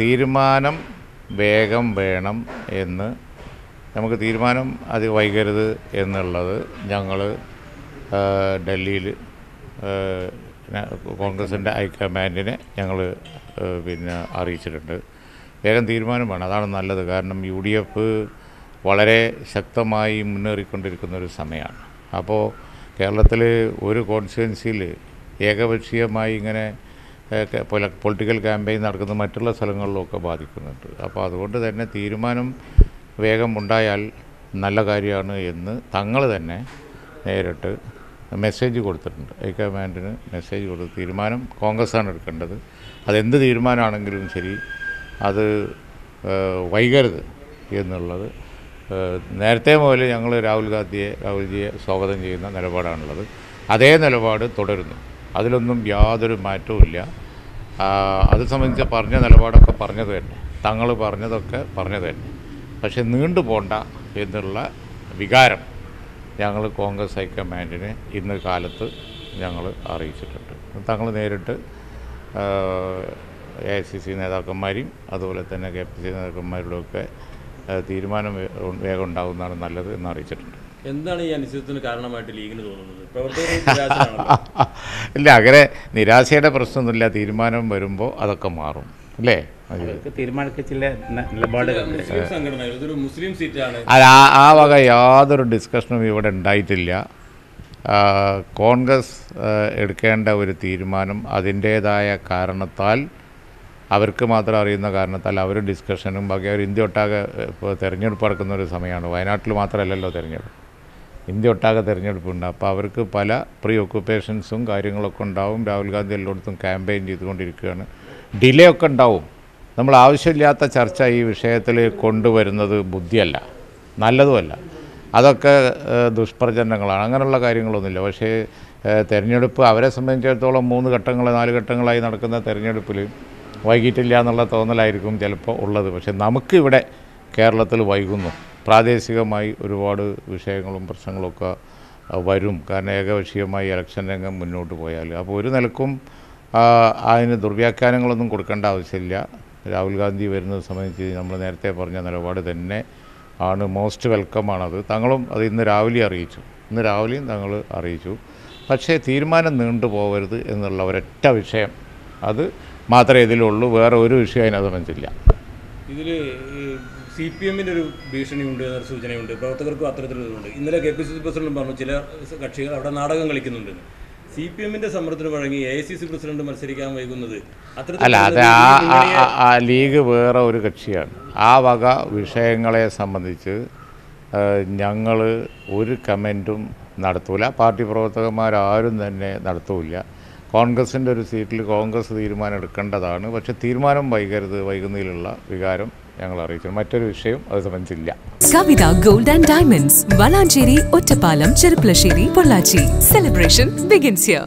തീരുമാനം വേഗം വേണം എന്ന്. നമുക്ക് തീരുമാനം അത് വൈകരുത് എന്നുള്ളത് ഞങ്ങൾ ഡൽഹിയിൽ കോൺഗ്രസിന്റെ ഹൈക്കമാൻഡിനെ ഞങ്ങൾ പിന്നെ അറിയിച്ചിട്ടുണ്ട്. വേഗം തീരുമാനം വേണം. അതാണ് നല്ലത്. കാരണം യു ഡി എഫ് വളരെ ശക്തമായി മുന്നേറിക്കൊണ്ടിരിക്കുന്ന ഒരു സമയമാണ്. അപ്പോൾ കേരളത്തിൽ ഒരു കോൺസ്റ്റിറ്റ്യൻസിയിൽ ഏകപക്ഷീയമായി ഇങ്ങനെ പൊളിറ്റിക്കൽ ക്യാമ്പയിൻ നടക്കുന്ന മറ്റുള്ള സ്ഥലങ്ങളിലൊക്കെ ബാധിക്കുന്നുണ്ട്. അപ്പോൾ അതുകൊണ്ട് തന്നെ തീരുമാനം വേഗം ഉണ്ടായാൽ നല്ല കാര്യമാണ് എന്ന് തങ്ങൾ തന്നെ നേരിട്ട് മെസ്സേജ് കൊടുത്തിട്ടുണ്ട്. ഹൈക്കമാൻഡിന് മെസ്സേജ് കൊടുത്ത് തീരുമാനം കോൺഗ്രസ്സാണ് എടുക്കേണ്ടത്. അതെന്ത് തീരുമാനമാണെങ്കിലും ശരി അത് വൈകരുത് എന്നുള്ളത് നേരത്തെ മുതൽ ഞങ്ങൾ രാഹുൽ ഗാന്ധിയെ രാഹുൽജിയെ സ്വാഗതം ചെയ്യുന്ന നിലപാടാണുള്ളത്. അതേ നിലപാട് തുടരുന്നു. അതിലൊന്നും യാതൊരു മാറ്റവും ഇല്ല. അത് സംബന്ധിച്ച് പറഞ്ഞ നിലപാടൊക്കെ പറഞ്ഞത് തന്നെ. തങ്ങൾ പറഞ്ഞതൊക്കെ പറഞ്ഞത് തന്നെ. പക്ഷെ നീണ്ടു പോണ്ട എന്നുള്ള വികാരം ഞങ്ങൾ കോൺഗ്രസ് ഹൈക്കമാൻഡിനെ ഇന്ന് കാലത്ത് ഞങ്ങൾ അറിയിച്ചിട്ടുണ്ട്. തങ്ങൾ നേരിട്ട് എ ഐ സി സി നേതാക്കന്മാരെയും അതുപോലെ തന്നെ കെ പി സി നേതാക്കന്മാരുടെയൊക്കെ തീരുമാനം വേഗം ഉണ്ടാകുന്നതാണ് നല്ലത് എന്ന് അറിയിച്ചിട്ടുണ്ട്. എന്താണ് ഈ അനിശ്ചിതത്വത്തിന് കാരണമായിട്ട് ലീഗിന് തോന്നുന്നത്? പ്രവർത്തകർ. ഇല്ല അങ്ങനെ നിരാശയുടെ പ്രശ്നമൊന്നുമില്ല. തീരുമാനം വരുമ്പോൾ അതൊക്കെ മാറും. അല്ലേ? ചില മുസ്ലിം മുസ്ലിം സീറ്റാണ്. ആ വക യാതൊരു ഡിസ്കഷനും ഇവിടെ ഉണ്ടായിട്ടില്ല. ആ, കോൺഗ്രസ് എടുക്കേണ്ട ഒരു തീരുമാനം അതിന്റേതായ കാരണത്താൽ അവർക്ക് മാത്രം അറിയുന്ന കാരണത്താൽ അവർ ഡിസ്കഷനും ബാക്കി അവർ ഇന്ത്യ ഒട്ടാകെ ഇപ്പോൾ തിരഞ്ഞെടുപ്പ് നടക്കുന്ന ഒരു സമയമാണ്. വയനാട്ടിൽ മാത്രമല്ലല്ലോ തിരഞ്ഞെടുപ്പ്. ഇന്ത്യ ഒട്ടാകെ തിരഞ്ഞെടുപ്പുണ്ട്. അപ്പോൾ അവർക്ക് പല പ്രീ ഒക്കുപ്പേഷൻസും കാര്യങ്ങളൊക്കെ ഉണ്ടാവും. രാഹുൽ ഗാന്ധി എല്ലായിടത്തും ക്യാമ്പയിൻ ചെയ്തുകൊണ്ടിരിക്കുകയാണ്. ഡിലേ ഒക്കെ ഉണ്ടാവും. നമ്മൾ ആവശ്യമില്ലാത്ത ചർച്ച ഈ വിഷയത്തിൽ കൊണ്ടുവരുന്നത് ബുദ്ധിയല്ല. നല്ലതുമല്ല. അതൊക്കെ ദുഷ്പ്രചരണങ്ങളാണ്. അങ്ങനെയുള്ള കാര്യങ്ങളൊന്നുമില്ല. പക്ഷേ തെരഞ്ഞെടുപ്പ് അവരെ സംബന്ധിച്ചിടത്തോളം മൂന്ന് ഘട്ടങ്ങൾ നാല് ഘട്ടങ്ങളായി നടക്കുന്ന തെരഞ്ഞെടുപ്പിൽ വൈകിട്ടില്ല എന്നുള്ള തോന്നലായിരിക്കും ചിലപ്പോൾ ഉള്ളത്. പക്ഷേ നമുക്കിവിടെ കേരളത്തിൽ വൈകുന്നു. പ്രാദേശികമായി ഒരുപാട് വിഷയങ്ങളും പ്രശ്നങ്ങളൊക്കെ വരും. കാരണം ഏകപക്ഷീയമായി ഇലക്ഷൻ രംഗം മുന്നോട്ട് പോയാൽ അപ്പോൾ ഒരു നിലക്കും അതിന് ദുർവ്യാഖ്യാനങ്ങളൊന്നും കൊടുക്കേണ്ട ആവശ്യമില്ല. രാഹുൽ ഗാന്ധി വരുന്നത് സംബന്ധിച്ച് നമ്മൾ നേരത്തെ പറഞ്ഞ നിലപാട് തന്നെ ആണ് മോസ്റ്റ് വെൽക്കമാണത് തങ്ങളും അത് ഇന്ന് രാവിലെ അറിയിച്ചു. ഇന്ന് രാവിലെയും തങ്ങൾ അറിയിച്ചു. പക്ഷേ തീരുമാനം നീണ്ടു പോകരുത് എന്നുള്ള ഒരൊറ്റ വിഷയം. അത് മാത്രമേ ഇതിലുള്ളൂ. വേറെ ഒരു വിഷയം അതിനകത്ത് സംബന്ധിച്ചില്ല ഇതിൽ സി പി എമ്മിന്റെ ഒരു ഭീഷണിയുണ്ട് എന്നൊരു സൂചനയുണ്ട്. പ്രവർത്തകർക്കും അത്തരത്തിലുണ്ട് ഇന്നലെ K P C C president പറഞ്ഞു ചില കക്ഷികൾ അവിടെ നാടകം കളിക്കുന്നുണ്ട് സി പി എമ്മിന്റെ സമ്മർദ്ദത്തിന് വഴങ്ങി എ സി സി പ്രസിഡന്റ് മത്സരിക്കാൻ വൈകുന്നത് അല്ല അത് ആ ലീഗ് വേറെ ഒരു കക്ഷിയാണ്. ആ വക വിഷയങ്ങളെ സംബന്ധിച്ച് ഞങ്ങൾ ഒരു കമന്റും നടത്തൂല. പാർട്ടി പ്രവർത്തകന്മാരാരും തന്നെ നടത്തൂല കോൺഗ്രസിന്റെ ഒരു സീറ്റിൽ കോൺഗ്രസ് തീരുമാനം എടുക്കേണ്ടതാണ്. പക്ഷെ തീരുമാനം വൈകരുത് വൈകുന്നതിലുള്ള വികാരം ഞങ്ങൾ അറിയിച്ചു. മറ്റൊരു വിഷയം അത് സംബന്ധിച്ചില്ല. Kavitha gold and diamonds Valanchery Ottappalam Cherpulassery Pollachi. Celebration begins here